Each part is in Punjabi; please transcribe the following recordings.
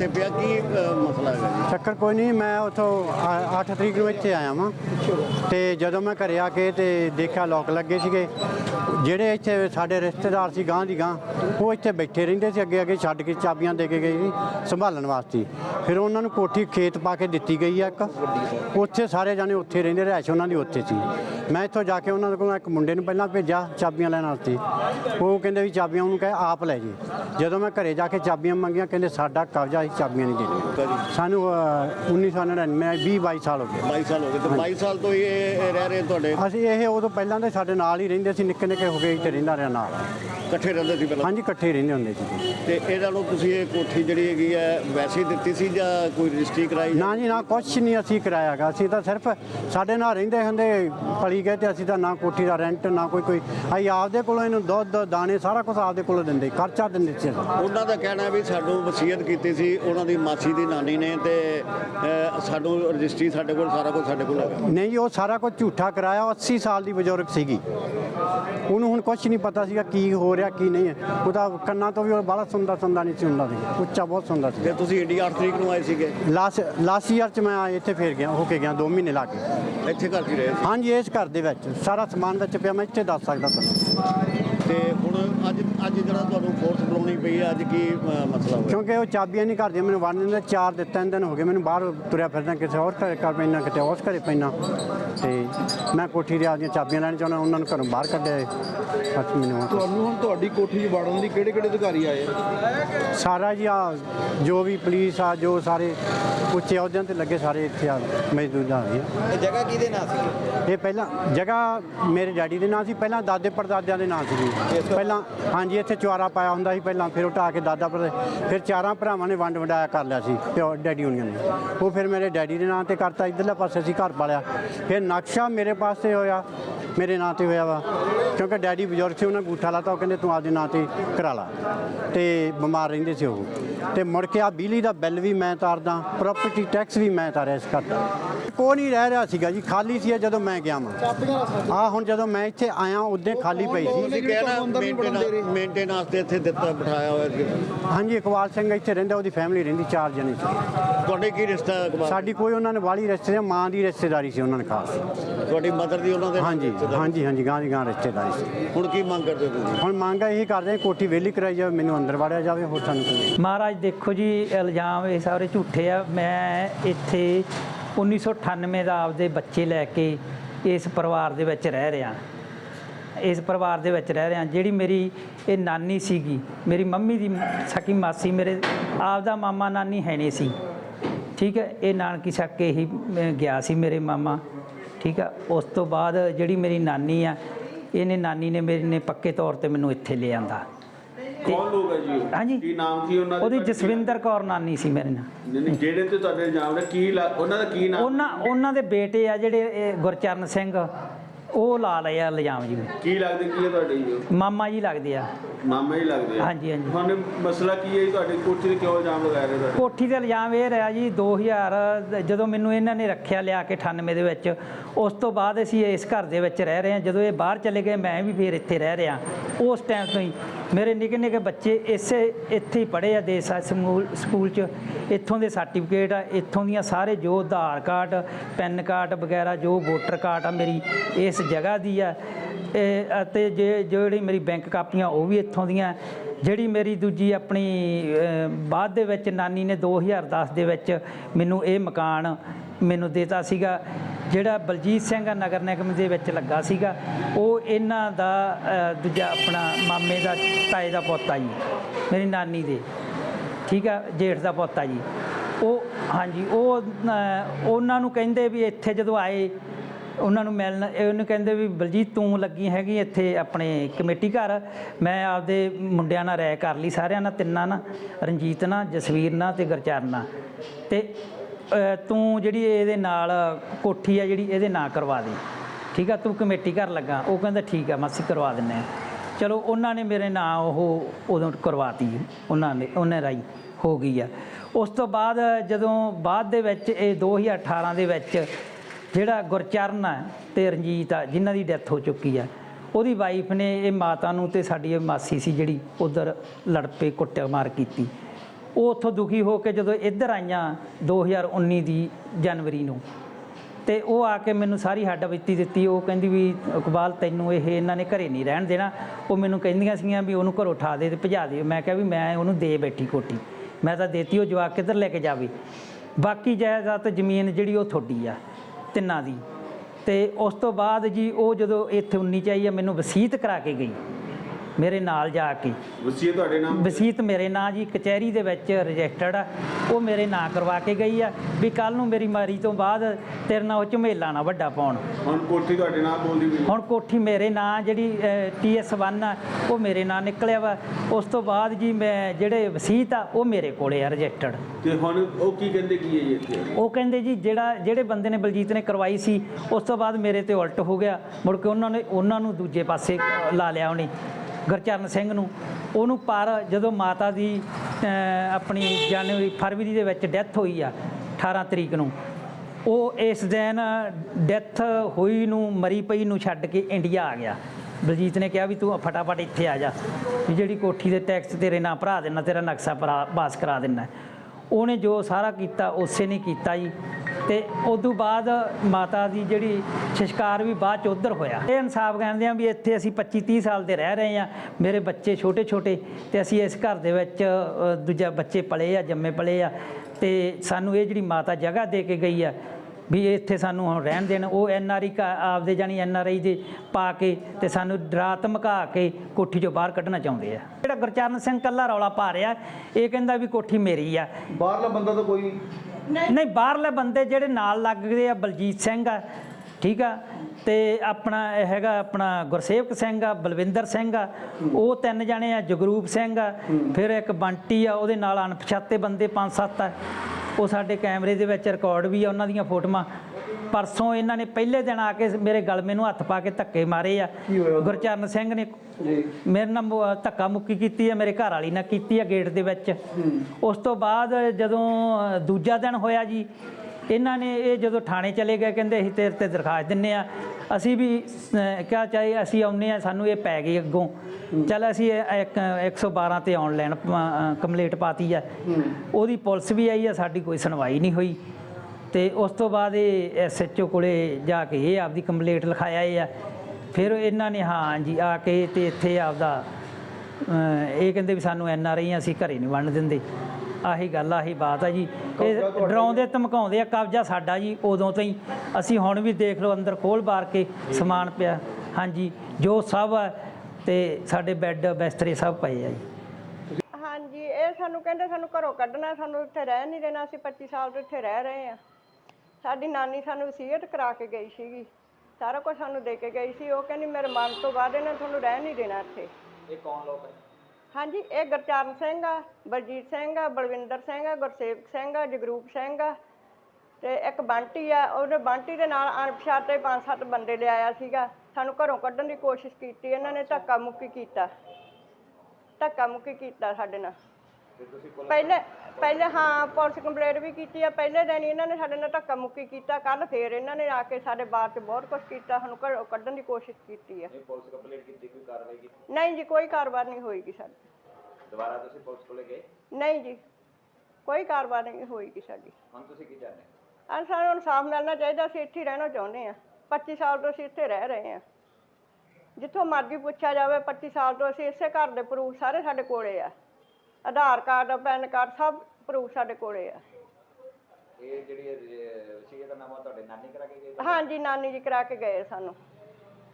ਇੱਥੇ ਪਿਆ ਕੀ ਅ, ਮਸਲਾ ਹੈਗਾ ਜੀ? ਚੱਕਰ ਕੋਈ ਨਹੀਂ ਮੈਂ ਉਥੋਂ 8 ਤਰੀਕ ਨੂੰ ਇੱਥੇ ਆਇਆ ਵਾਂ। ਤੇ ਜਦੋਂ ਮੈਂ ਘਰੇ ਆ ਕੇ ਤੇ ਦੇਖਿਆ ਲੋਕ ਲੱਗੇ ਸੀਗੇ ਜਿਹੜੇ ਇੱਥੇ ਸਾਡੇ ਰਿਸ਼ਤੇਦਾਰ ਸੀ ਗਾਂ ਦੀ ਗਾਂ ਉਹ ਇੱਥੇ ਬੈਠੇ ਰਹਿੰਦੇ ਸੀ ਅੱਗੇ ਅੱਗੇ ਛੱਡ ਕੇ ਚਾਬੀਆਂ ਦੇ ਕੇ ਗਏ ਸੀ ਸੰਭਾਲਣ ਵਾਸਤੇ। ਫਿਰ ਉਹਨਾਂ ਨੂੰ ਕੋਠੀ ਖੇਤ ਪਾ ਕੇ ਦਿੱਤੀ ਗਈ ਆ ਇੱਕ। ਉੱਥੇ ਸਾਰੇ ਜਾਣੇ ਉੱਥੇ ਰਹਿੰਦੇ ਰਹਿਸ਼ ਉਹਨਾਂ ਦੀ ਉੱਥੇ ਸੀ। ਮੈਂ ਇੱਥੋਂ ਜਾ ਕੇ ਉਹਨਾਂ ਦੇ ਕੋਲ ਇੱਕ ਮੁੰਡੇ ਨੂੰ ਪਹਿਲਾਂ ਭੇਜਿਆ ਚਾਬੀਆਂ ਲੈਣ ਵਾਸਤੇ। ਉਹ ਕਹਿੰਦੇ ਵੀ ਚਾਬੀਆਂ ਉਹਨੂੰ ਕਹੇ ਆਪ ਲੈ ਜੀ। ਜਦੋਂ ਮੈਂ ਘਰੇ ਜਾ ਕੇ ਚਾਬੀਆਂ ਮੰਗੀਆਂ ਕਹਿੰਦੇ ਸਾਡਾ ਕਬਜ਼ਾ ਅਸੀਂ ਚਾਬੀਆਂ ਨਹੀਂ ਦੇਣੀਆਂ। ਸਾਨੂੰ ਅਹ, 1999 20 22 ਸਾਲ ਹੋ ਗਏ। 22 ਸਾਲ ਹੋ ਗਏ ਤੇ 22 ਸਾਲ ਤੋਂ ਇਹ ਰਹਿ ਰਹੇ ਤੁਹਾਡੇ? ਅਸੀਂ ਇਹ ਉਦੋਂ ਪਹਿਲਾਂ ਦੇ ਸਾਡੇ ਨਾਲ ਹੀ ਰਹਿੰਦੇ ਸੀ ਨਿੱਕੇ ਨਿੱਕੇ ਹੋ ਗਏ ਤੇ ਰਹਿੰਦਾ ਰਿਹਾ ਨਾਲ। ਇਕੱਠੇ ਰਹਿੰਦੇ ਸੀ ਪਹਿਲਾਂ? ਹਾਂਜੀ ਇਕੱਠੇ ਰਹਿੰਦੇ ਹੁੰਦੇ ਸੀ। ਤੇ ਇਹਨਾਂ ਨੂੰ ਤੁਸੀਂ ਇਹ ਕੋਠੀ ਜਿਹੜੀ ਹੈਗੀ ਹੈ ਵੈਸੇ ਦਿੱਤੀ ਸੀ ਜਾਂ ਕੋਈ ਰਜਿਸਟਰੀ ਕਰਾਈ? ਨਾ ਜੀ ਨਾ ਕੁਛ ਨਹੀਂ ਅਸੀਂ ਕਰਾਇਆਗਾ ਅਸੀਂ ਤਾਂ ਸਿਰਫ ਸਾਡੇ ਨਾਲ ਰਹਿੰਦੇ ਹੁੰਦੇ ਪਲੀ ਗਏ ਤੇ ਅਸੀਂ ਤਾਂ ਨਾ ਕੋਠੀ ਦਾ ਰੈਂਟ ਨਾ ਕੋਈ ਕੋਈ। ਅਸੀਂ ਆਪਦੇ ਕੋਲੋਂ ਇਹਨੂੰ ਦੁੱਧ ਦਾਣੇ ਸਾਰਾ ਕੁਝ ਆਪਦੇ ਕੋਲੋਂ ਦਿੰਦੇ ਖਰਚਾ ਦਿੰਦੇ ਸੀ। ਉਹਨਾਂ ਦਾ ਕਹਿਣਾ ਵੀ ਸਾਨੂੰ ਵਸੀਅਤ ਕੀਤੀ ਸੀ ਉਹਨਾਂ ਦੀ ਮਾਸੀ ਦੀ ਨਾਨੀ ਨੇ ਤੇ ਸਾਨੂੰ ਰਜਿਸਟਰੀ ਸਾਡੇ ਕੋਲ ਸਾਰਾ ਕੁਝ ਸਾਡੇ ਕੋਲ ਹੈਗਾ। ਨਹੀਂ ਜੀ ਉਹ ਸਾਰਾ ਕੁਝ ਝੂਠਾ ਕਰਾਇਆ ਉਹ 80 ਸਾਲ ਦੀ ਬਜ਼ੁਰਗ ਸੀਗੀ। ਉਹਨੂੰ ਹੁਣ ਕੁਝ ਨਹੀਂ ਪਤਾ ਸੀਗਾ ਕੀ ਹੋ ਰਿਹਾ ਕੀ ਨਹੀਂ ਹੈ। ਉਹਦਾ ਕੰਨਾਂ ਤੋਂ ਵੀ ਉਹ ਬਾਹਲਾ ਸੁਣਦਾ ਸੁਣਦਾ ਨਹੀਂ ਸੀ ਹੁੰਦਾ ਸੀ। ਉੱਚਾ ਬਹੁਤ ਸੁਣਦਾ ਸੀ। ਤੇ ਤੁਸੀਂ ਇੰਡੀਆ 8 ਤਰੀਕ ਨੂੰ ਆਏ ਸੀਗੇ? ਲਾਸਟ ਲਾਸਟ ਈਅਰ ਚ ਮੈਂ ਇੱਥੇ ਫੇਰ ਗਿਆ ਹੋ ਕੇ ਗਿਆ 2 ਮਹੀਨੇ ਲਾ ਕੇ। ਇੱਥੇ ਘਰ ਹੀ ਰਹੇ। ਹਾਂਜੀ ਇਸ ਘਰ ਦੇ ਵਿੱਚ। ਸਾਰਾ ਸਮਾਨ ਵਿੱਚ ਪਿਆ ਮੈਂ ਇੱਥੇ ਦੱਸ ਸਕਦਾ ਤੁਹਾਨੂੰ। ਤੇ ਹੁਣ ਅੱਜ ਅੱਜ ਜਿਹੜਾ ਤੁਹਾਨੂੰ ਫੋਰਸ ਬੁਲਾਉਣੀ ਪਈ ਹੈ ਅੱਜ ਕੀ ਮਸਲਾ ਹੋਇਆ? ਕਿਉਂਕਿ ਉਹ ਚਾਬੀਆਂ ਨਹੀਂ ਘਰ ਦੀਆਂ ਮੈਨੂੰ ਵੰਡ ਦਿੰਦੇ ਚਾਰ ਦੇ ਤਿੰਨ ਦਿਨ ਹੋ ਗਏ ਮੈਨੂੰ ਬਾਹਰ ਤੁਰਿਆ ਫਿਰਦਾ ਕਿਸੇ ਹੋਰ ਘਰੇ ਕਰ ਪੈਣਾ ਕਿਤੇ ਉਸ ਘਰੇ ਪੈਣਾ ਤੇ ਮੈਂ ਕੋਠੀ ਦੇ ਆਪਦੀਆਂ ਚਾਬੀਆਂ ਲੈਣ ਚਾਹੁੰਦਾ ਉਹਨਾਂ ਨੂੰ ਘਰੋਂ ਬਾਹਰ ਕੱਢਿਆ ਬਸ ਮੈਨੂੰ ਤੁਹਾਨੂੰ ਹੁਣ ਤੁਹਾਡੀ ਕੋਠੀ 'ਚ ਵੜਨ ਲਈ ਕਿਹੜੇ ਕਿਹੜੇ ਅਧਿਕਾਰੀ ਆਏ ਸਾਰਾ ਜੀ ਆ ਜੋ ਵੀ ਪੁਲਿਸ ਆ ਜੋ ਸਾਰੇ ਉੱਚੇ ਅਹੁਦਿਆਂ ਤੇ ਲੱਗੇ ਸਾਰੇ ਇੱਥੇ ਆ ਮੌਜੂਦ ਆ। ਗਏ ਇਹ ਜਗ੍ਹਾ ਕਿਹਦੇ ਨਾਂ ਸੀ? ਇਹ ਪਹਿਲਾਂ ਜਗ੍ਹਾ ਮੇਰੇ ਡੈਡੀ ਦੇ ਨਾਂ ਸੀ ਪਹਿਲਾਂ ਦਾਦੇ ਪੜਦਾਦਿਆਂ ਦੇ ਨਾਂ ਸੀ ਪਹਿਲਾਂ, ਹਾਂਜੀ, ਇੱਥੇ ਚੁਆਰਾ ਪਾਇਆ ਹੁੰਦਾ ਸੀ ਪਹਿਲਾਂ, ਫਿਰ ਉਹ ਢਾਹ ਕੇ ਦਾਦਾ ਪਰ ਫਿਰ ਚਾਰਾਂ ਭਰਾਵਾਂ ਨੇ ਵੰਡ ਵੰਡਾਇਆ, ਕਰ ਲਿਆ ਸੀ ਪਿਓ ਡੈਡੀ ਯੂਨੀਅਨ ਨੇ। ਉਹ ਫਿਰ ਮੇਰੇ ਡੈਡੀ ਦੇ ਨਾਂ ਤੇ ਕਰਤਾ, ਇਧਰਲੇ ਪਾਸੇ ਅਸੀਂ ਘਰ ਪਾਲਿਆ। ਫਿਰ ਨਕਸ਼ਾ ਮੇਰੇ ਪਾਸੇ ਹੋਇਆ ਮੇਰੇ ਨਾਂ ਤੇ ਹੋਇਆ ਵਾ। ਕਿਉਂਕਿ ਡੈਡੀ ਬਜ਼ੁਰਗ ਸੀ ਉਹਨਾਂ ਅੰਗੂਠਾ ਲਾਤਾ ਉਹ ਕਹਿੰਦੇ ਤੂੰ ਆਪਦੇ ਨਾਂ ਤੇ ਕਰਾ ਲਾ। ਤੇ ਬਿਮਾਰ ਰਹਿੰਦੇ ਸੀ ਉਹ। ਤੇ ਮੁੜ ਕੇ ਆ ਬਿਜਲੀ ਦਾ ਬਿੱਲ ਵੀ ਮੈਂ ਤਾਰਦਾ ਪ੍ਰਾਪਰਟੀ ਟੈਕਸ ਵੀ ਮੈਂ ਤਾਰਿਆ ਇਸ ਘਰ ਦਾ। ਕੋਈ ਨਹੀਂ ਰਹਿ ਰਿਹਾ ਸੀਗਾ ਜੀ ਖਾਲੀ ਸੀ ਜਦੋਂ ਮੈਂ ਗਿਆ ਵਾਂ। ਆ ਹੁਣ ਜਦੋਂ ਮੈਂ ਇੱਥੇ ਆਇਆ ਉਦੋਂ ਖਾਲੀ ਪਈ ਸੀ। ਮੇਨਟੇਨੈਂਸ ਤੇ ਇੱਥੇ ਦਿੱਤਾ ਬਿਠਾਇਆ ਹੋਇਆ ਸੀ। ਹਾਂਜੀ ਇਕਬਾਲ ਸਿੰਘ ਇੱਥੇ ਰਹਿੰਦਾ ਉਹਦੀ ਫੈਮਿਲੀ ਰਹਿੰਦੀ ਚਾਰ ਜਣੇ ਸੀ। ਤੁਹਾਡੇ ਕੀ ਰਿਸ਼ਤਾ? ਸਾਡੀ ਕੋਈ ਉਹਨਾਂ ਨੇ ਵਾਲੀ ਰਿਸ਼ਤੇ ਮਾਂ ਦੀ ਰਿਸ਼ਤੇਦਾਰੀ ਸੀ ਉਹਨਾਂ ਨੇ ਖਾਸ। ਤੁਹਾਡੀ ਮਦਰ ਦੀ ਉਹਨਾਂ ਦੇ ਹਾਂਜੀ। ਹਾਂਜੀ ਹਾਂਜੀ ਗਾਂ ਦੀ ਗਾਂ ਰਿਸ਼ਤੇਦਾਰੀ ਸੀ। ਹੁਣ ਕੀ ਮੰਗ ਕਰਦੇ ਹੋ ਤੁਸੀਂ? ਹੁਣ ਮੰਗ ਇਹੀ ਕਰਦੇ ਹਾਂ, ਕੋਠੀ ਵਿਹਲੀ ਕਰਾਈ ਜਾਵੇ ਮੈਨੂੰ ਅੰਦਰ ਵਾੜਿਆ ਜਾਵੇ ਹੋਰ ਸਾਨੂੰ ਕੋਈ। ਮਹਾਰਾਜ ਦੇਖੋ ਜੀ ਇਲਜ਼ਾਮ ਇਹ ਸਾਰੇ ਝੂਠੇ ਆ। ਮੈਂ ਇੱਥੇ 1998 ਦਾ ਆਪਦੇ ਬੱਚੇ ਲੈ ਕੇ ਇਸ ਪਰਿਵਾਰ ਦੇ ਵਿੱਚ ਰਹਿ ਰਿਹਾ। ਇਸ ਪਰਿਵਾਰ ਦੇ ਵਿੱਚ ਰਹਿ ਰਿਹਾ। ਜਿਹੜੀ ਮੇਰੀ ਇਹ ਨਾਨੀ ਸੀਗੀ ਮੇਰੀ ਮੰਮੀ ਦੀ ਸਕੀ ਮਾਸੀ ਮੇਰੇ ਆਪਦਾ ਮਾਮਾ ਨਾਨੀ ਹੈ ਨਹੀਂ ਸੀ। ਠੀਕ ਹੈ ਇਹ ਨਾਨਕੀ ਸਕੇ ਹੀ ਮੈਂ ਗਿਆ ਸੀ ਮੇਰੇ ਮਾਮਾ। ਠੀਕ ਹੈ ਉਸ ਤੋਂ ਬਾਅਦ ਜਿਹੜੀ ਮੇਰੀ ਨਾਨੀ ਆ ਇਹਨੇ ਨਾਨੀ ਨੇ ਮੇਰੇ ਨੇ ਪੱਕੇ ਤੌਰ ਤੇ ਮੈਨੂੰ ਇੱਥੇ ਲੈ ਆਂਦਾ। ਕੌਣ ਲੋਕ ਹੈ ਜੀ ਉਹ? ਹਾਂਜੀ। ਕੀ ਨਾਮ ਕੀ ਉਹਨਾਂ ਦੇ? ਉਹਦੀ ਜਸਵਿੰਦਰ ਕੌਰ ਨਾਨੀ ਸੀ ਮੇਰੇ ਨਾਲ। ਨਹੀਂ, ਨਹੀਂ, ਜਿਹੜੇ ਤੇ ਤੁਹਾਡੇ ਇਲਜ਼ਾਮ ਨੇ ਕੀ ਲਾ- ਉਹਨਾਂ ਦਾ ਕੀ ਨਾਮ? ਉਹਨਾਂ ਉਹਨਾਂ ਦੇ ਬੇਟੇ ਆ ਜਿਹੜੇ ਇਹ ਗੁਰਚਰਨ ਸਿੰਘ। ਉਹ ਲਾ ਲਏ ਆ ਇਲਜ਼ਾਮ ਜੀ। ਕੀ ਲੱਗਦੇ ਕੀ ਹੈ ਤੁਹਾਡੇ ਜੀ? ਉਹ? ਮਾਮਾ ਜੀ ਲੱਗਦੇ ਆ। ਮਾਮਾ ਹੀ ਲੱਗਦੇ ਆ। ਹਾਂਜੀ, ਹਾਂਜੀ। ਤੁਹਾਨੂੰ ਮਸਲਾ ਕੀ ਹੈ ਜੀ? ਤੁਹਾਡੀ ਕੋਠੀ ਤੇ ਕਿਉਂ ਇਲਜ਼ਾਮ ਲਗਾ ਰਹੇ ਤੁਹਾਡੇ? ਕੋਠੀ ਤੇ ਇਲਜ਼ਾਮ ਇਹ ਰਿਹਾ ਜੀ 2000 ਦ- ਜਦੋਂ ਮੈਨੂੰ ਇਹਨਾਂ ਨੇ ਰੱਖਿਆ ਲਿਆ ਕੇ 98 ਦੇ ਵਿੱਚ ਉਸ ਤੋਂ ਬਾਅਦ ਅਸੀਂ ਇਸ ਘਰ ਦੇ ਵਿੱਚ ਰਹਿ ਰਹੇ ਹਾਂ। ਜਦੋਂ ਇਹ ਬਾਹਰ ਚਲੇ ਗਏ ਮੈਂ ਵੀ ਫਿਰ ਇੱਥੇ ਰਹਿ ਰਿਹਾ। ਉਸ ਟਾਈਮ ਤੋਂ ਹੀ ਮੇਰੇ ਨਿੱਕੇ ਨਿੱਕੇ ਬੱਚੇ ਇਸੇ ਇੱਥੇ ਹੀ ਪੜ੍ਹੇ ਆ ਦੇਸਾ ਸਮੂਲ ਸਕੂਲ 'ਚ। ਇੱਥੋਂ ਦੇ ਸਰਟੀਫਿਕੇਟ ਆ, ਇੱਥੋਂ ਦੀਆਂ ਸਾਰੇ ਜੋ ਆਧਾਰ ਕਾਰਡ, ਪੈਨ ਕਾਰਡ ਵਗੈਰਾ, ਜੋ ਵੋਟਰ ਕਾਰਡ ਆ ਮੇਰੀ ਇਸ ਜਗ੍ਹਾ ਦੀ ਆ। ਅਤੇ ਜੇ, ਜਿਹੜੀ ਮੇਰੀ ਬੈਂਕ ਕਾਪੀਆਂ ਉਹ ਵੀ ਇੱਥੋਂ ਦੀਆਂ। ਜਿਹੜੀ ਮੇਰੀ ਦੂਜੀ ਆਪਣੀ ਬਾਅਦ ਦੇ ਵਿੱਚ ਨਾਨੀ ਨੇ 2010 ਦੇ ਵਿੱਚ ਮੈਨੂੰ ਇਹ ਮਕਾਨ ਮੈਨੂੰ ਦਿੱਤਾ ਸੀਗਾ। ਜਿਹੜਾ ਬਲਜੀਤ ਸਿੰਘ ਨਗਰ ਨਿਗਮ ਦੇ ਵਿੱਚ ਲੱਗਾ ਸੀਗਾ, ਉਹ ਇਹਨਾਂ ਦਾ ਦੂਜਾ ਆਪਣਾ ਮਾਮੇ ਦਾ ਤਾਏ ਦਾ ਪੋਤਾ ਜੀ, ਮੇਰੀ ਨਾਨੀ ਦੇ, ਠੀਕ ਆ, ਜੇਠ ਦਾ ਪੋਤਾ ਜੀ। ਉਹ, ਹਾਂਜੀ, ਉਹ ਉਹਨਾਂ ਨੂੰ ਕਹਿੰਦੇ ਵੀ ਇੱਥੇ ਜਦੋਂ ਆਏ, ਉਹਨਾਂ ਨੂੰ ਮਿਲਣ, ਇਹ ਉਹਨੂੰ ਕਹਿੰਦੇ ਵੀ ਬਲਜੀਤ ਤੂੰ ਲੱਗੀ ਹੈਗੀ ਇੱਥੇ ਆਪਣੇ ਕਮੇਟੀ ਘਰ, ਮੈਂ ਆਪਦੇ ਮੁੰਡਿਆਂ ਨਾਲ ਰਾਇ ਕਰ ਲਈ ਸਾਰਿਆਂ ਨਾਲ, ਤਿੰਨਾਂ ਨਾਲ, ਰਣਜੀਤ ਨਾਲ, ਜਸਵੀਰ ਨਾਲ ਤੇ ਗੁਰਚਰਨ ਨਾਲ। ਤੇ ਤੂੰ ਜਿਹੜੀ ਇਹਦੇ ਨਾਲ ਕੋਠੀ ਆ ਜਿਹੜੀ ਇਹਦੇ ਨਾਂ ਕਰਵਾ ਦੇ। ਠੀਕ ਆ? ਤੂੰ ਕਮੇਟੀ ਘਰ ਲੱਗਾ। ਉਹ ਕਹਿੰਦਾ, ਠੀਕ ਆ, ਮਾਸੀ, ਕਰਵਾ ਦਿੰਨੇ ਆ। ਚਲੋ, ਉਹਨਾਂ ਨੇ ਮੇਰੇ ਨਾਂ ਉਹ ਉਦੋਂ ਕਰਵਾਤੀ। ਉਹਨਾਂ ਨੇ, ਉਹਨੇ ਰਾਈ ਹੋ ਗਈ ਆ। ਉਸ ਤੋਂ ਬਾਅਦ ਜਦੋਂ ਬਾਅਦ ਦੇ ਵਿੱਚ ਇਹ 2018 ਦੇ ਵਿੱਚ ਜਿਹੜਾ ਗੁਰਚਰਨ ਆ ਤੇ ਰਣਜੀਤ ਆ, ਜਿਨ੍ਹਾਂ ਦੀ ਡੈਥ ਹੋ ਚੁੱਕੀ ਆ, ਉਹਦੀ ਵਾਈਫ ਨੇ ਇਹ ਮਾਤਾ ਨੂੰ ਤੇ ਸਾਡੀ ਇਹ ਮਾਸੀ ਸੀ ਜਿਹੜੀ ਉਧਰ ਲੜ ਪਏ ਕੁੱਟਮਾਰ ਕੀਤੀ। ਉਹ ਉੱਥੋਂ ਦੁਖੀ ਹੋ ਕੇ ਜਦੋਂ ਇੱਧਰ ਆਈਆਂ 2019 ਦੀ ਜਨਵਰੀ ਨੂੰ। ਤੇ ਉਹ ਆ ਕੇ ਮੈਨੂੰ ਸਾਰੀ ਹੱਡ ਬੀਤੀ ਦਿੱਤੀ। ਉਹ ਕਹਿੰਦੀ ਵੀ, ਇਕਬਾਲ, ਤੈਨੂੰ ਇਹ ਇਹਨਾਂ ਨੇ ਘਰੇ ਨਹੀਂ ਰਹਿਣ ਦੇਣਾ। ਉਹ ਮੈਨੂੰ ਕਹਿੰਦੀਆਂ ਸੀਗੀਆਂ ਵੀ ਉਹਨੂੰ ਘਰੋਂ ਉਠਾ ਦੇ ਤੇ ਭਜਾ ਦੇ। ਮੈਂ ਕਿਹਾ ਵੀ ਮੈਂ ਉਹਨੂੰ ਦੇ ਬੈਠੀ ਕੋਟੀ ਮੈਂ ਤਾਂ ਦੇਤੀ ਉਹ ਜਵਾਕ ਕਿੱਧਰ ਲੈ ਕੇ ਜਾਵੇ। ਬਾਕੀ ਜਾਇਦਾਦ ਜ਼ਮੀਨ ਜਿਹੜੀ ਉਹ ਤੁਹਾਡੀ ਆ, ਤਿੰਨਾਂ ਦੀ। ਤੇ ਉਸ ਤੋਂ ਬਾਅਦ ਜੀ ਉਹ ਜਦੋਂ ਇੱਥੇ 19 ਚ ਆਈ ਆ, ਮੈਨੂੰ ਵਸੀਅਤ ਕਰਾ ਕੇ ਗਈ। ਮੇਰੇ ਨਾਲ ਜਾ ਕੇ। ਵਸੀਅਤ ਤੁਹਾਡੇ ਨਾਮ ਵਸੀਅਤ ਮੇਰੇ ਨਾਂ ਜੀ ਕਚਹਿਰੀ ਦੇ ਵਿੱਚ ਰਜਿਸਟਰਡ ਆ। ਉਹ ਮੇਰੇ ਨਾਂ ਕਰਵਾ ਕੇ ਗਈ ਆ ਵੀ ਕੱਲ ਨੂੰ ਮੇਰੀ ਮਾਰੀ ਤੋਂ ਬਾਅਦ ਤੇਰੇ ਨਾਲ ਉਹ ਝਮੇਲਾ ਨਾ ਵੱਡਾ ਪਾਉਣ। ਹੁਣ ਕੋਠੀ ਤੁਹਾਡੇ ਨਾਮ ਬੋਲਦੀ ਵੀ ਹੁਣ ਕੋਠੀ ਮੇਰੇ ਨਾਂ ਜਿਹੜੀ ਟੀਐਸ 1 ਆ ਉਹ ਮੇਰੇ ਨਾਂ ਨਿਕਲਿਆ ਵਾ। ਉਸ ਤੋਂ ਬਾਅਦ ਜੀ ਮੈਂ ਜਿਹੜੇ ਵਸੀਅਤ ਆ ਉਹ ਮੇਰੇ ਕੋਲੇ ਆ ਰਜਿਸਟਰਡ ਤੇ ਹੁਣ ਉਹ ਕੀ ਕਹਿੰਦੇ ਕੀ ਹੈ ਜੀ ਇੱਥੇ? ਉਹ ਕਹਿੰਦੇ ਜੀ ਜਿਹੜਾ ਜਿਹੜੇ ਬੰਦੇ ਨੇ ਬਲਜੀਤ ਨੇ ਕਰਵਾਈ ਸੀ ਉਸ ਤੋਂ ਬਾਅਦ ਮੇਰੇ ਤੇ ਉਲਟ ਹੋ ਗਿਆ। ਮੁੜ ਕੇ ਉਹਨਾਂ ਨੇ ਉਹਨਾਂ ਨੂੰ ਦੂਜੇ ਪਾਸੇ ਲਾ ਲਿਆ ਉਹਨੇ। ਗੁਰਚਰਨ ਸਿੰਘ ਨੂੰ। ਉਹਨੂੰ ਪਰ ਜਦੋਂ ਮਾਤਾ ਦੀ ਆਪਣੀ ਜਨਵਰੀ, ਫਰਵਰੀ ਦੇ ਵਿੱਚ ਡੈਥ ਹੋਈ ਆ 18 ਤਰੀਕ ਨੂੰ, ਉਹ ਇਸ ਦਿਨ ਡੈਥ ਹੋਈ ਨੂੰ, ਮਰੀ ਪਈ ਨੂੰ ਛੱਡ ਕੇ ਇੰਡੀਆ ਆ ਗਿਆ। ਬਲਜੀਤ ਨੇ ਕਿਹਾ ਵੀ ਤੂੰ ਫਟਾਫਟ ਇੱਥੇ ਆ ਜਾ। ਵੀ ਜਿਹੜੀ ਕੋਠੀ ਦੇ ਟੈਕਸ ਤੇਰੇ ਨਾਂ ਭਰਾ ਦੇਣਾ, ਤੇਰਾ ਨਕਸ਼ਾ ਪਾਸ ਕਰਾ ਦੇਣਾ। ਉਹਨੇ ਜੋ ਸਾਰਾ ਕੀਤਾ, ਉਸੇ ਨੇ ਕੀਤਾ ਜੀ। ਤੇ ਉਦੋਂ ਬਾਅਦ ਮਾਤਾ ਦੀ ਜਿਹੜੀ ਸ਼ਿਸ਼ਕਾਰ ਵੀ ਬਾਅਦ ਚ ਉਧਰ ਹੋਇਆ। ਇਹ ਇਨਸਾਫ ਕਹਿੰਦੇ ਆ ਵੀ ਇੱਥੇ ਅਸੀਂ 25 30 ਸਾਲ ਦੇ ਰਹਿ ਰਹੇ ਆ ਮੇਰੇ ਬੱਚੇ ਛੋਟੇ ਛੋਟੇ ਤੇ ਅਸੀਂ ਇਸ ਘਰ ਦੇ ਵਿੱਚ ਦੂਜਾ ਬੱਚੇ ਪਲੇ ਆ, ਜੰਮੇ ਪਲੇ ਆ ਤੇ ਸਾਨੂੰ ਇਹ ਜਿਹੜੀ ਮਾਤਾ ਜਗ੍ਹਾ ਦੇ ਕੇ ਗਈ ਆ ਵੀ ਇੱਥੇ ਸਾਨੂੰ ਹੁਣ ਰਹਿਣ ਦੇਣ। ਉਹ ਐਨ ਆਰ ਆਈ ਆਪਦੇ ਜਾਨੀ ਐਨ ਆਰ ਆਈ ਦੇ ਪਾ ਕੇ ਤੇ ਸਾਨੂੰ ਡਰਾ ਧਮਕਾ ਕੇ ਕੋਠੀ ਚੋਂ ਬਾਹਰ ਕੱਢਣਾ ਚਾਹੁੰਦੇ ਆ। ਜਿਹੜਾ ਗੁਰਚਰਨ ਸਿੰਘ ਕੱਲਾ ਰੌਲਾ ਪਾ ਰਿਹਾ ਇਹ ਕਹਿੰਦਾ ਵੀ ਕੋਠੀ ਮੇਰੀ ਆ। ਬਾਹਰਲਾ ਬੰਦਾ ਤਾਂ ਕੋਈ ਨਹੀਂ। ਬਾਹਰਲੇ ਬੰਦੇ ਜਿਹੜੇ ਨਾਲ ਲੱਗਦੇ ਆ ਬਲਜੀਤ ਸਿੰਘ ਆ ਠੀਕ ਆ ਤੇ ਆਪਣਾ ਇਹ ਹੈਗਾ ਆਪਣਾ ਗੁਰਸੇਵਕ ਸਿੰਘ ਆ ਬਲਵਿੰਦਰ ਸਿੰਘ ਆ ਉਹ ਤਿੰਨ ਜਣੇ ਆ ਜਗਰੂਪ ਸਿੰਘ ਆ ਫਿਰ ਇੱਕ ਬੰਟੀ ਆ ਉਹਦੇ ਨਾਲ ਅਣਪਛਾਤੇ ਬੰਦੇ ਪੰਜ ਸੱਤ ਆ। ਉਹ ਸਾਡੇ ਕੈਮਰੇ ਦੇ ਵਿੱਚ ਰਿਕਾਰਡ ਵੀ ਆ ਉਹਨਾਂ ਦੀਆਂ ਫੋਟੋਆਂ। ਪਰਸੋਂ ਇਹਨਾਂ ਨੇ ਪਹਿਲੇ ਦਿਨ ਆ ਕੇ ਮੇਰੇ ਗਲਮੇ ਨੂੰ ਹੱਥ ਪਾ ਕੇ ਧੱਕੇ ਮਾਰੇ ਆ। ਗੁਰਚਰਨ ਸਿੰਘ ਨੇ ਮੇਰੇ ਨਾਲ ਧੱਕਾ ਮੁੱਕੀ ਕੀਤੀ ਆ ਮੇਰੇ ਘਰ ਵਾਲੀ ਨਾਲ ਕੀਤੀ ਆ ਗੇਟ ਦੇ ਵਿੱਚ। ਉਸ ਤੋਂ ਬਾਅਦ ਜਦੋਂ ਦੂਜਾ ਦਿਨ ਹੋਇਆ ਜੀ ਇਹਨਾਂ ਨੇ ਇਹ ਜਦੋਂ ਥਾਣੇ ਚਲੇ ਗਏ ਕਹਿੰਦੇ ਅਸੀਂ ਤੇਰੇ ਤੇ ਦਰਖਾਸਤ ਦਿੰਨੇ ਆ। ਅਸੀਂ ਵੀ ਕਿਹਾ ਚਾਹੇ ਅਸੀਂ ਆਉਨੇ ਆ ਸਾਨੂੰ ਇਹ ਪੈ ਗਈ ਅੱਗੋਂ। ਚੱਲ ਅਸੀਂ ਇਹ ਇੱਕ 112 ਤੇ ਆਨਲਾਈਨ ਕੰਪਲੀਟ ਪਾਤੀ ਆ। ਉਹਦੀ ਪੁਲਿਸ ਵੀ ਆਈ ਆ ਸਾਡੀ ਕੋਈ ਸੁਣਵਾਈ ਨਹੀਂ ਹੋਈ। ਤੇ ਉਸ ਤੋਂ ਬਾਅਦ ਇਹ ਐਸਐਚਓ ਕੋਲੇ ਜਾ ਕੇ ਇਹ ਆਪਦੀ ਕੰਪਲੀਟ ਲਿਖਾਇਆ ਇਹ ਆ। ਫਿਰ ਇਹਨਾਂ ਨੇ ਹਾਂ ਜੀ ਆ ਕੇ ਤੇ ਇੱਥੇ ਆਪਦਾ ਇਹ ਕਹਿੰਦੇ ਵੀ ਸਾਨੂੰ ਐਨ ਆਰ ਆਈ ਅਸੀਂ ਘਰੇ ਨਹੀਂ ਵੰਡ ਦਿੰਦੇ। ਆਹੀ ਗੱਲ ਆਹੀ ਬਾਤ ਆ ਜੀ। ਇਹ ਡਰਾਉਂਦੇ ਧਮਕਾਉਂਦੇ ਆ ਕਬਜ਼ਾ ਸਾਡਾ ਜੀ ਉਦੋਂ ਤੋਂ ਹੀ। ਅਸੀਂ ਹੁਣ ਵੀ ਦੇਖ ਲਓ ਅੰਦਰ ਖੋਲ ਬਾਰ ਕੇ ਸਮਾਨ ਪਿਆ। ਹਾਂਜੀ ਜੋ ਸਭ ਆ ਤੇ ਸਾਡੇ ਬੈੱਡ ਬਿਸਤਰੇ ਸਭ ਪਏ ਆ ਜੀ। ਹਾਂਜੀ ਇਹ ਸਾਨੂੰ ਕਹਿੰਦੇ ਸਾਨੂੰ ਘਰੋਂ ਕੱਢਣਾ ਸਾਨੂੰ ਇੱਥੇ ਰਹਿ ਨਹੀਂ ਦੇਣਾ ਅਸੀਂ 25 ਸਾਲ ਤੋਂ ਇੱਥੇ ਰਹਿ ਰਹੇ ਆ। ਸਾਡੀ ਨਾਨੀ ਸਾਨੂੰ ਵਸੀਅਤ ਕਰਾ ਕੇ ਗਈ ਸੀਗੀ। ਸਾਰਾ ਕੁਝ ਸਾਨੂੰ ਦੇ ਕੇ ਗਈ ਸੀ ਉਹ ਕਹਿੰਦੀ ਮੇਰੇ ਮਰਨ ਤੋਂ ਬਾਅਦ ਇਹਨਾਂ ਤੁਹਾਨੂੰ ਰਹਿ ਨਹੀਂ ਦੇਣਾ ਇੱਥੇ। ਇਹ ਕੌਣ ਲੋਕ ਹੈ ਹਾਂਜੀ, ਇਹ ਗੁਰਚਰਨ ਸਿੰਘ ਆ, ਬਲਜੀਤ ਸਿੰਘ ਆ, ਬਲਵਿੰਦਰ ਸਿੰਘ ਆ, ਗੁਰਸੇਵਕ ਸਿੰਘ ਆ, ਜਗਰੂਪ ਸਿੰਘ ਆ। ਤੇ ਇੱਕ ਬੰਟੀ ਆ, ਉਹਨੇ ਬੰਟੀ ਦੇ ਨਾਲ ਅਣਪਛਾਤੇ ਪੰਜ ਸੱਤ ਬੰਦੇ ਲਿਆਇਆ ਸੀਗਾ। ਸਾਨੂੰ ਘਰੋਂ ਕੱਢਣ ਦੀ ਕੋਸ਼ਿਸ਼ ਕੀਤੀ, ਇਹਨਾਂ ਨੇ ਧੱਕਾ ਮੁੱਕੀ ਕੀਤਾ। ਧੱਕਾ ਮੁੱਕੀ ਕੀਤਾ ਸਾਡੇ ਨਾਲ। ਪਹਿਲੇ ਪਹਿਲੇ ਹਾਂ ਪੁਲਿਸ ਕੰਪਲੇਂਟ ਵੀ ਕੀਤੀ ਆ। ਪਹਿਲੇ ਦਿਨ ਹੀ ਇਹਨਾਂ ਨੇ ਸਾਡੇ ਨਾਲ ਧੱਕਾ ਮੁੱਕੀ ਕੀਤਾ। ਕੱਲ ਫੇਰ ਇਹਨਾਂ ਨੇ ਆ ਕੇ ਸਾਡੇ ਬਾਰ 'ਚ ਬਹੁਤ ਕੁਝ ਕੀਤਾ। ਸਾਨੂੰ ਘਰੋਂ ਕੱਢਣ ਦੀ ਕੋਸ਼ਿਸ਼ ਕੀਤੀ ਆ। ਪੁਲਿਸ ਕੰਪਲੇਂਟ ਕੀਤੀ ਕੋਈ ਕਾਰਵਾਈ ਕੀਤੀ? ਨਹੀਂ ਜੀ ਕੋਈ ਕਾਰਵਾਈ ਨਹੀਂ ਹੋਈਗੀ ਸਾਡੀ। ਦੁਬਾਰਾ ਤੁਸੀਂ ਪੁਲਿਸ ਕੋਲੇ ਗਏ? ਨਹੀਂ ਜੀ ਕੋਈ ਕਾਰਵਾਈ ਨਹੀਂ ਹੋਈਗੀ ਸਾਡੀ। ਹੁਣ ਤੁਸੀਂ ਕੀ ਚਾਹੁੰਦੇ? ਸਾਨੂੰ ਇਨਸਾਫ ਮਿਲਣਾ ਚਾਹੀਦਾ ਅਸੀਂ ਇੱਥੇ ਹੀ ਰਹਿਣਾ ਚਾਹੁੰਦੇ ਆ 25 ਸਾਲ ਤੋਂ ਅਸੀਂ ਇੱਥੇ ਰਹਿ ਰਹੇ ਆ ਜਿੱਥੋਂ ਮਰਜ਼ੀ ਪੁੱਛਿਆ ਜਾਵੇ 25 ਸਾਲ ਤੋਂ ਅਸੀਂ ਇਸੇ ਘਰ ਦੇ ਪ੍ਰੂਫ ਸਾਰੇ ਸਾਡੇ ਕੋਲੇ ਆ। ਆਧਾਰ ਕਾਰਡ ਪੈਨ ਕਾਰਡ ਸਭ ਪ੍ਰੂਫ ਸਾਡੇ ਕੋਲੇ ਆ। ਇਹ ਜਿਹੜੀ ਵਸੀਅਤ ਦਾ ਨਾਮਾ ਤੁਹਾਡੇ ਨਾਨੀ ਕਰਾ ਕੇ ਗਏ ਹਾਂਜੀ ਨਾਨੀ ਜੀ ਕਰਾ ਕੇ ਗਏ ਸਾਨੂੰ।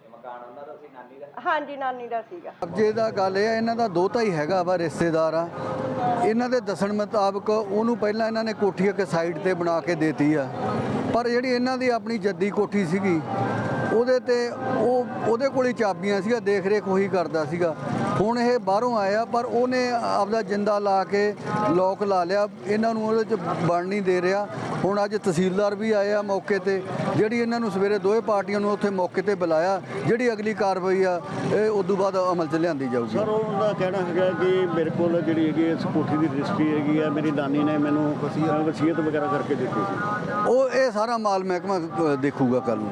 ਇਹ ਮਕਾਨ ਉਹਨਾਂ ਦਾ ਸੀ ਨਾਨੀ ਦਾ? ਹਾਂਜੀ ਨਾਨੀ ਦਾ ਸੀਗਾ। ਕਬਜ਼ੇ ਦਾ ਗੱਲ ਇਹ ਆ ਇਹਨਾਂ ਦਾ ਦੋਤਾ ਹੀ ਹੈਗਾ ਵਾ ਰਿਸ਼ਤੇਦਾਰ ਆ। ਇਹਨਾਂ ਦੇ ਦੱਸਣ ਮੁਤਾਬਕ ਉਹਨੂੰ ਪਹਿਲਾਂ ਇਹਨਾਂ ਨੇ ਕੋਠੀ ਇੱਕ ਸਾਈਡ ਤੇ ਬਣਾ ਕੇ ਦੇਤੀ ਆ। ਪਰ ਜਿਹੜੀ ਇਹਨਾਂ ਦੀ ਆਪਣੀ ਜੱਦੀ ਕੋਠੀ ਸੀਗੀ ਉਹਦੇ ਤੇ ਉਹ ਉਹਦੇ ਕੋਲ ਹੀ ਚਾਬੀਆਂ ਸੀਗਾ ਦੇਖ ਰੇਖ ਉਹੀ ਕਰਦਾ ਸੀਗਾ। ਹੁਣ ਇਹ ਬਾਹਰੋਂ ਆਇਆ ਪਰ ਉਹਨੇ ਆਪਦਾ ਜਿੰਦਾ ਲਾ ਕੇ ਲੋਕ ਲਾ ਲਿਆ। ਇਹਨਾਂ ਨੂੰ ਉਹਦੇ ਚ ਬਣ ਨਹੀਂ ਦੇ ਰਿਹਾ। ਹੁਣ ਅੱਜ ਤਹਿਸੀਲਦਾਰ ਵੀ ਆਏ ਆ ਮੌਕੇ ਤੇ। ਜਿਹੜੀ ਇਹਨਾਂ ਨੂੰ ਸਵੇਰੇ ਦੋਵੇਂ ਪਾਰਟੀਆਂ ਨੂੰ ਉੱਥੇ ਮੌਕੇ ਤੇ ਬੁਲਾਇਆ ਜਿਹੜੀ ਅਗਲੀ ਕਾਰਵਾਈ ਆ ਇਹ ਉਦੋਂ ਬਾਅਦ ਅਮਲ 'ਚ ਲਿਆਂਦੀ ਜਾਊਗੀ। ਸਰ ਉਹਨਾਂ ਦਾ ਕਹਿਣਾ ਹੈਗਾ ਕਿ ਮੇਰੇ ਕੋਲ ਜਿਹੜੀ ਹੈਗੀ ਇਸ ਕੋਠੀ ਦੀ ਰਜਿਸਟਰੀ ਹੈਗੀ ਆ ਮੇਰੀ ਨਾਨੀ ਨੇ ਮੈਨੂੰ ਵਸੀਅਤ। ਵਗੈਰਾ ਕਰਕੇ ਦਿੱਤੀ ਸੀ। ਉਹ ਇਹ ਸਾਰਾ ਮਾਲ ਮਹਿਕਮਾ ਦੇਖੂਗਾ ਕੱਲ ਨੂੰ।